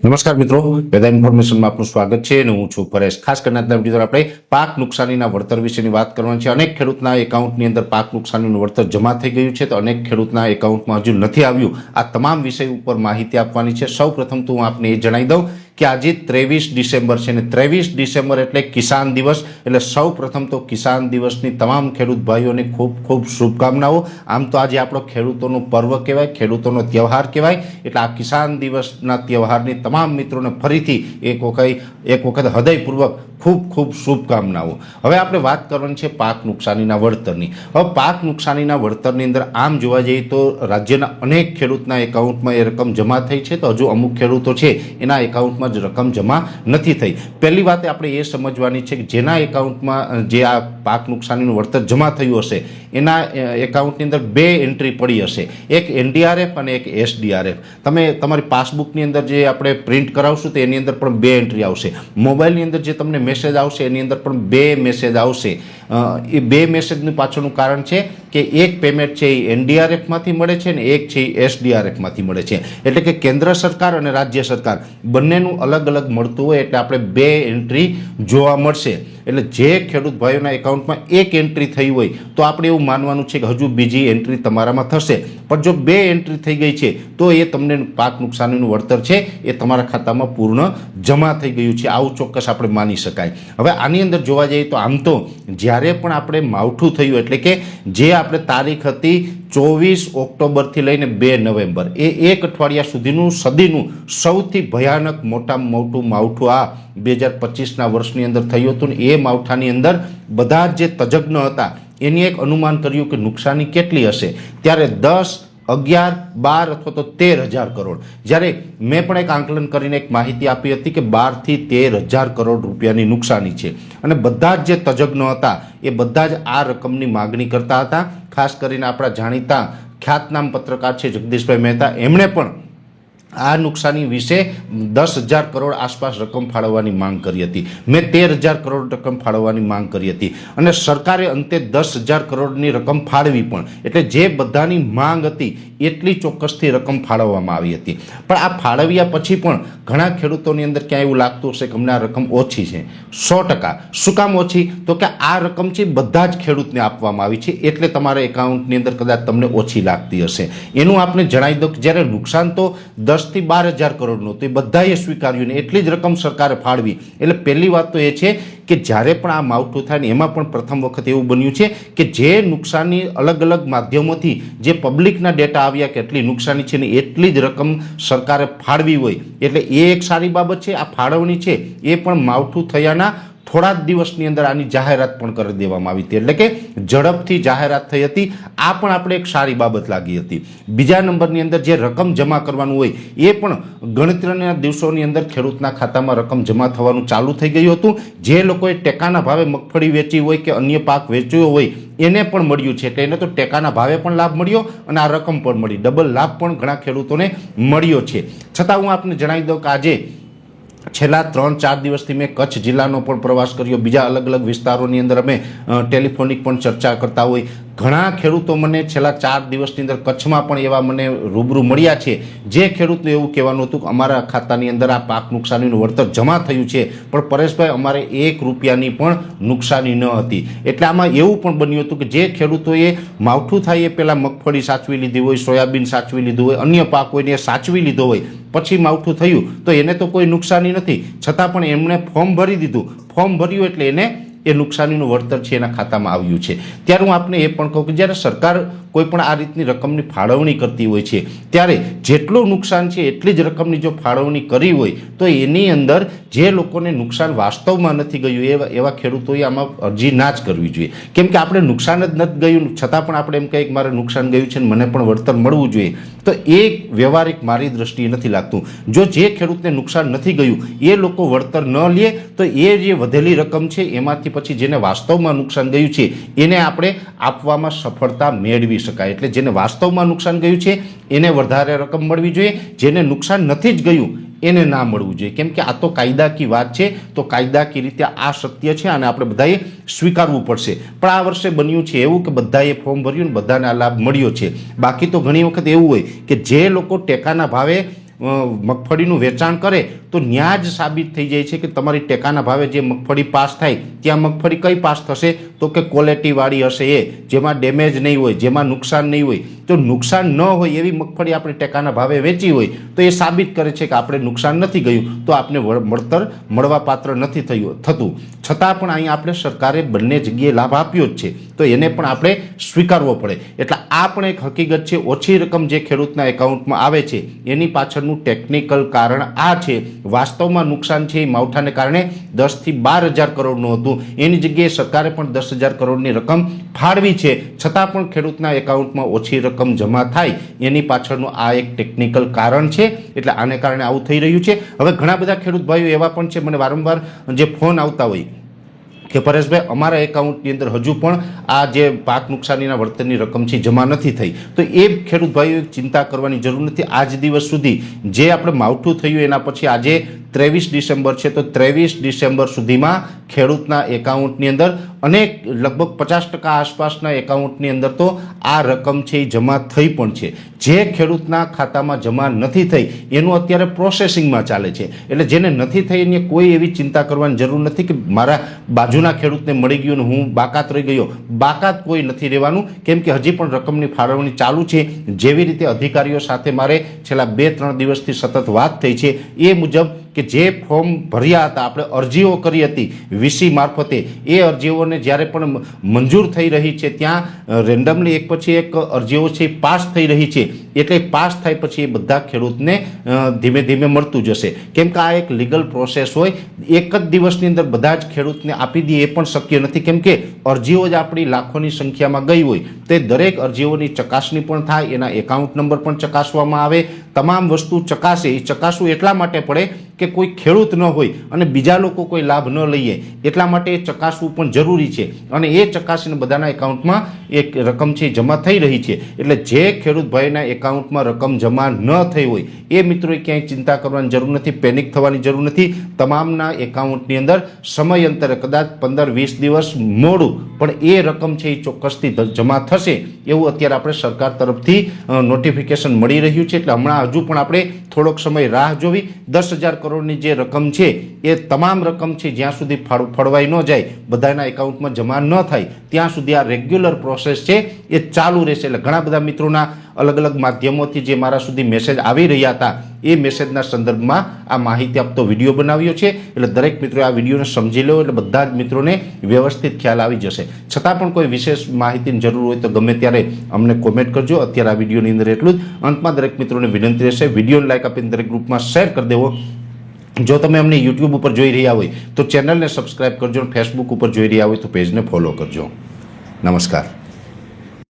નમસ્કાર મિત્રો વેદા ઇન્ફોર્મેશનમાં આપનું સ્વાગત છે અને હું છું પરેશ. ખાસ કરીને આજના વીડિયો આપણે પાક નુકસાનીના વળતર વિશેની વાત કરવાની છે. અનેક ખેડૂતના એકાઉન્ટની અંદર પાક નુકસાનીનું વળતર જમા થઈ ગયું છે તો અનેક ખેડૂતના એકાઉન્ટમાં હજુ નથી આવ્યું. આ તમામ વિષય ઉપર માહિતી આપવાની છે. સૌ તો હું આપને એ જણાવી દઉં કે આજે ત્રેવીસ ડિસેમ્બર છે અને ત્રેવીસ ડિસેમ્બર એટલે કિસાન દિવસ. એટલે સૌ પ્રથમ તો કિસાન દિવસની તમામ ખેડૂત ભાઈઓને ખૂબ ખૂબ શુભકામનાઓ. આમ તો આજે આપણો ખેડૂતોનો પર્વ કહેવાય, ખેડૂતોનો તહેવાર કહેવાય. એટલે આ કિસાન દિવસના તહેવારની તમામ મિત્રોને ફરીથી એક વખત એક વખત હૃદયપૂર્વક ખૂબ ખૂબ શુભકામનાઓ. હવે આપણે વાત કરવાની છે પાક નુકસાનીના વળતરની. હવે પાક નુકસાનીના વળતરની અંદર આમ જોવા જઈએ તો રાજ્યના અનેક ખેડૂતના એકાઉન્ટમાં એ રકમ જમા થઈ છે તો હજુ અમુક ખેડૂતો છે એના એકાઉન્ટમાં જ રકમ જમા નથી થઈ. પહેલી વાત આપણે એ સમજવાની છે કે જેના એકાઉન્ટમાં, જે આ પાક નુકસાનીનું વળતર જમા થયું હશે. એના એકાઉન્ટની અંદર બે એન્ટ્રી પડી હશે. એક એનડીઆરએફ અને એક એસડીઆરએફ. તમે તમારી પાસબુકની અંદર જે આપણે પ્રિન્ટ કરાવશું તો એની અંદર પણ બે એન્ટ્રી આવશે. મોબાઈલની અંદર જે તમને મેસેજ આવશે, એની અંદર પણ બે મેસેજ આવશે. એ બે મેસેજનું પાછળનું કારણ છે કે એક પેમેન્ટ છે એ એનડીઆરએફમાંથી મળે છે ને એક છે એ એસડીઆરએફમાંથી મળે છે. એટલે કે કેન્દ્ર સરકાર અને રાજ્ય સરકાર બંનેનું અલગ અલગ મળતું હોય એટલે આપણે બે એન્ટ્રી જોવા મળશે. એટલે જે ખેડૂત ભાઈઓના એકાઉન્ટમાં એક એન્ટ્રી થઈ હોય તો આપણે એવું માનવાનું છે કે હજુ બીજી એન્ટ્રી તમારામાં થશે. પણ જો બે એન્ટ્રી થઈ ગઈ છે તો એ તમને પાક નુકસાનીનું વળતર છે, એ તમારા ખાતામાં પૂર્ણ જમા થઈ ગયું છે. આવું ચોક્કસ આપણે માની શકાય. હવે આની અંદર જોવા જઈએ તો આમ તો જ્યારે પણ આપણે માવઠું થયું એટલે કે જે આપણે તારીખ હતી ચોવીસ ઓક્ટોબરથી લઈને બે નવેમ્બર, એ એક અઠવાડિયા સુધીનું સદીનું સૌથી ભયાનક મોટામાં મોટું માવઠું આ બે હજાર પચીસના વર્ષની અંદર થયું હતું ને એ માવઠાની અંદર બધા જે તજજ્ઞ હતા એની એક અનુમાન કર્યું કે નુકસાની કેટલી હશે. ત્યારે દસ અગિયાર, બાર અથવા તો તેર હજાર કરોડ. જ્યારે મેં પણ એક આંકલન કરીને એક માહિતી આપી હતી કે બારથી તેર હજાર કરોડ રૂપિયાની નુકસાની છે. અને બધા જ જે તજજ્ઞો હતા, એ બધા જ આ રકમની માગણી કરતા હતા. ખાસ કરીને આપણા જાણીતા ખ્યાતનામ પત્રકાર છે જગદીશભાઈ મહેતા. એમણે પણ આ નુકસાની વિશે દસ હજાર કરોડ આસપાસ રકમ ફાળવવાની માંગ કરી હતી. મેં તેર હજાર કરોડ રકમ ફાળવવાની માંગ કરી હતી. અને સરકારે અંતે દસ હજાર કરોડની રકમ ફાળવી પણ. એટલે જે બધાની માંગ હતી એટલી ચોક્કસથી રકમ ફાળવવામાં આવી હતી. પણ આ ફાળવ્યા પછી પણ ઘણા ખેડૂતોની અંદર ક્યાં એવું લાગતું હશે કે અમને આ રકમ ઓછી છે. સો ટકા. શું કામ ઓછી? તો કે આ રકમ છે બધા જ ખેડૂતને આપવામાં આવી છે, એટલે તમારા એકાઉન્ટની અંદર કદાચ તમને ઓછી લાગતી હશે. એનું આપણે જણાવી દઉં કે જ્યારે નુકસાન તો દસથી બાર હજાર કરોડનું તો એ બધાએ સ્વીકાર્યું ને એટલી જ રકમ સરકારે ફાળવી. એટલે પહેલી વાત તો એ છે કે જ્યારે પણ આ માવઠું થાય ને એમાં પણ પ્રથમ વખત એવું બન્યું છે કે જે નુકસાની અલગ અલગ માધ્યમોથી જે પબ્લિકના ડેટા આવ્યા કે એટલી નુકસાની છે ને એટલી જ રકમ સરકારે ફાળવી હોય. એટલે એ એક સારી બાબત છે, આ ફાળવણી છે, એ પણ માવઠું થયાના થોડા જ દિવસની અંદર આની જાહેરાત પણ કરી દેવામાં આવી હતી. એટલે કે ઝડપથી જાહેરાત થઈ હતી. આ પણ આપણે એક સારી બાબત લાગી હતી. બીજા નંબરની અંદર જે રકમ જમા કરવાનું હોય, એ પણ ગણતરીના દિવસોની અંદર ખેડૂતના ખાતામાં રકમ જમા થવાનું ચાલુ થઈ ગયું હતું. જે લોકોએ ટેકાના ભાવે મગફળી વેચી હોય કે અન્ય પાક વેચ્યો હોય, એને પણ મળ્યું છે. એટલે એને તો ટેકાના ભાવે પણ લાભ મળ્યો અને આ રકમ પણ મળી. ડબલ લાભ પણ ઘણા ખેડૂતોને મળ્યો છે. છતાં હું આપને જણાવી દઉં કે આજે છેલ્લા ત્રણ ચાર દિવસથી મેં કચ્છ જિલ્લાનો પણ પ્રવાસ કર્યો. બીજા અલગ અલગ વિસ્તારોની અંદર અમે ટેલિફોનિક પણ ચર્ચા કરતા હોય. ઘણા ખેડૂતો મને છેલ્લા ચાર દિવસની અંદર કચ્છમાં પણ એવા મને રૂબરૂ મળ્યા છે. જે ખેડૂતનું એવું કહેવાનું હતું કે અમારા ખાતાની અંદર આ પાક નુકસાનીનું વળતર જમા થયું છે, પણ પરેશભાઈ, અમારે એક રૂપિયાની પણ નુકસાની ન હતી. એટલે આમાં એવું પણ બન્યું હતું કે જે ખેડૂતોએ માવઠું થાય એ પહેલાં મગફળી સાચવી લીધી હોય, સોયાબીન સાચવી લીધું હોય, અન્ય પાક હોય ને એ સાચવી લીધો હોય, પછી માવઠું થયું, તો એને તો કોઈ નુકસાની નથી. છતાં પણ એમણે ફોર્મ ભરી દીધું. ફોર્મ ભર્યું એટલે એને એ નુકસાનીનું વળતર છે એના ખાતામાં આવ્યું છે. ત્યારે હું આપને એ પણ કહું કે જ્યારે સરકાર કોઈ પણ આ રીતની રકમની ફાળવણી કરતી હોય છે, ત્યારે જેટલું નુકસાન છે એટલી જ રકમની જો ફાળવણી કરી હોય, તો એની અંદર જે લોકોને નુકસાન વાસ્તવમાં નથી ગયું, એવા એવા ખેડૂતોએ આમાં અરજી ના જ કરવી જોઈએ. કેમ કે આપણે નુકસાન જ નથી ગયું, છતાં પણ આપણે એમ કહીએ કે મારે નુકસાન ગયું છે ને મને પણ વળતર મળવું જોઈએ. તો એ વ્યવહારિક મારી દ્રષ્ટિએ નથી લાગતું. જો જે ખેડૂતને નુકસાન નથી ગયું, એ લોકો વળતર ન લે, તો એ જે વધેલી રકમ છે, એમાંથી પછી જેને વાસ્તવમાં નુકસાન ગયું છે, એને આપણે આપવામાં સફળતા મેળવી શકાય. એટલે જેને વાસ્તવમાં નુકસાન ગયું છે, એને વધારે રકમ મળવી જોઈએ. જેને નુકસાન નથી જ ગયું એને ના મળવું જોઈએ. કેમ કે આ તો કાયદાકી વાત છે, તો કાયદાકી રીતે આ સત્ય છે અને આપણે બધાએ સ્વીકારવું પડશે. પણ આ વર્ષે બન્યું છે એવું કે બધાએ ફોર્મ ભર્યું ને બધાને આ લાભ મળ્યો છે. બાકી તો ઘણી વખત એવું હોય કે જે લોકો ટેકાના ભાવે મગફળીનું વેચાણ કરે તો ન્યા જ સાબિત થઈ જાય છે કે તમારી ટેકાના ભાવે જે મગફળી પાસ થાય, ત્યાં મગફળી કઈ પાસ થશે? તો કે ક્વોલિટીવાળી હશે એ, જેમાં ડેમેજ નહીં હોય, જેમાં નુકસાન નહીં હોય. તો નુકસાન ન હોય એવી મગફળી આપણે ટેકાના ભાવે વેચી હોય, તો એ સાબિત કરે છે કે આપણે નુકસાન નથી ગયું, તો આપણે મળતર મળવાપાત્ર નથી થયું, થતું. છતાં પણ અહીં આપણે સરકારે બંને જગ્યાએ લાભ આપ્યો જ છે. તો એને પણ આપણે સ્વીકારવો પડે. એટલે આ પણ એક હકીકત છે, ઓછી રકમ જે ખેડૂતના એકાઉન્ટમાં આવે છે, એની પાછળનું ટેકનિકલ કારણ આ છે. વાસ્તવમાં નુકસાન છે એ માવઠાને કારણે દસથી બાર હજાર કરોડનું હતું. એની જગ્યાએ સરકારે પણ દસ હજાર કરોડની રકમ ફાળવી છે. છતાં પણ ખેડૂતના એકાઉન્ટમાં ઓછી રકમ જમા થાય. એની પાછળનું આ એક ટેકનિકલ કારણ છે. એટલે આને કારણે આવું થઈ રહ્યું છે. હવે ઘણા બધા ખેડૂત ભાઈઓ એવા પણ છે. મને વારંવાર જે ફોન આવતા હોય કે પરેશભાઈ અમારા એકાઉન્ટની અંદર હજુ પણ આ જે પાક નુકસાનીના વળતરની રકમ છે, જમા નથી થઈ. તો એ ખેડૂત ભાઈઓએ ચિંતા કરવાની જરૂર નથી. આજ દિવસ સુધી જે આપણે માવઠું થયું એના પછી આજે ત્રેવીસ ડિસેમ્બર છે તો ત્રેવીસ ડિસેમ્બર સુધીમાં ખેડૂતના એકાઉન્ટની અંદર અનેક લગભગ પચાસ ટકા આસપાસના એકાઉન્ટની અંદર તો આ રકમ છે એ જમા થઈ પણ છે. જે ખેડૂતના ખાતામાં જમા નથી થઈ, એનું અત્યારે પ્રોસેસિંગમાં ચાલે છે. એટલે જેને નથી થઈ એને કોઈ એવી ચિંતા કરવાની જરૂર નથી કે મારા બાજુના ખેડૂતને મળી ગયું ને હું બાકાત રહી ગયો. બાકાત કોઈ નથી રહેવાનું. કેમ કે હજી પણ રકમની ફાળવણી ચાલુ છે. જેવી રીતે અધિકારીઓ સાથે મારે છેલ્લા બે ત્રણ દિવસથી સતત વાત થઈ છે, એ મુજબ કે જે ફોર્મ ભર્યા હતા, આપણે અરજીઓ કરી હતી વીસી મારફતે, એ અરજીઓને જ્યારે પણ મંજૂર થઈ રહી છે, ત્યાં રેન્ડમલી એક પછી એક અરજીઓ છે પાસ થઈ રહી છે. એટલે પાસ થાય પછી એ બધા ખેડૂતને ધીમે ધીમે મળતું જશે. કેમ કે આ એક લીગલ પ્રોસેસ હોય, એક જ દિવસની અંદર બધા જ ખેડૂતને આપી દઈએ એ પણ શક્ય નથી. કેમ કે અરજીઓ જ આપણી લાખોની સંખ્યામાં ગઈ હોય, તે દરેક અરજીઓની ચકાસણી પણ થાય, એના એકાઉન્ટ નંબર પણ ચકાસવામાં આવે. તમામ વસ્તુ ચકાસે, એ ચકાસવું એટલા માટે પડે કે કોઈ ખેડૂત ન હોય અને બીજા લોકો કોઈ લાભ ન લઈએ, એટલા માટે એ ચકાસવું પણ જરૂરી છે. અને એ ચકાસીને બધાના એકાઉન્ટમાં એક રકમ છે જમા થઈ રહી છે. એટલે જે ખેડૂત ભાઈના એકાઉન્ટમાં રકમ જમા ન થઈ હોય, એ મિત્રોએ ક્યાંય ચિંતા કરવાની જરૂર નથી, પેનિક થવાની જરૂર નથી. તમામના એકાઉન્ટની અંદર સમયાંતરે કદાચ પંદર, વીસ દિવસ મોડું, પણ એ રકમ છે એ ચોક્કસથી જમા થશે એવું અત્યારે આપણે સરકાર તરફથી નોટિફિકેશન મળી રહ્યું છે. એટલે હમણાં હજુ પણ આપણે થોડોક સમય રાહ જોવી. દસ હજાર કરોડની જે રકમ છે, એ તમામ રકમ છે, જ્યાં સુધી ફળવાઈ ન જાય, બધાના એકાઉન્ટમાં જમા ન થાય, ત્યાં સુધી આ રેગ્યુલર પ્રોસેસ છે, એ ચાલુ રહેશે. એટલે ઘણા બધા મિત્રોના અલગ અલગ માધ્યમોથી જે મારા સુધી મેસેજ આવી રહ્યા હતા, એ મેસેજના સંદર્ભમાં આ માહિતી આપતો વીડિયો બનાવ્યો છે. એટલે દરેક મિત્રોએ આ વિડીયોને સમજી લો, એટલે બધા જ મિત્રોને વ્યવસ્થિત ખ્યાલ આવી જશે. છતાં પણ કોઈ વિશેષ માહિતીની જરૂર હોય તો ગમે ત્યારે અમને કોમેન્ટ કરજો. અત્યારે આ વિડીયોની અંદર એટલું જ. અંતમાં દરેક મિત્રોને વિનંતી રહેશે. વિડીયોને લાઇક આપીને દરેક ગ્રુપમાં શેર કરી દેવો. જો તમે અમને યુટ્યુબ ઉપર જોઈ રહ્યા હોય તો ચેનલને સબસ્ક્રાઈબ કરજો ફેસબુક ઉપર જોઈ રહ્યા હોય તો પેજને ફોલો કરજો. નમસ્કાર.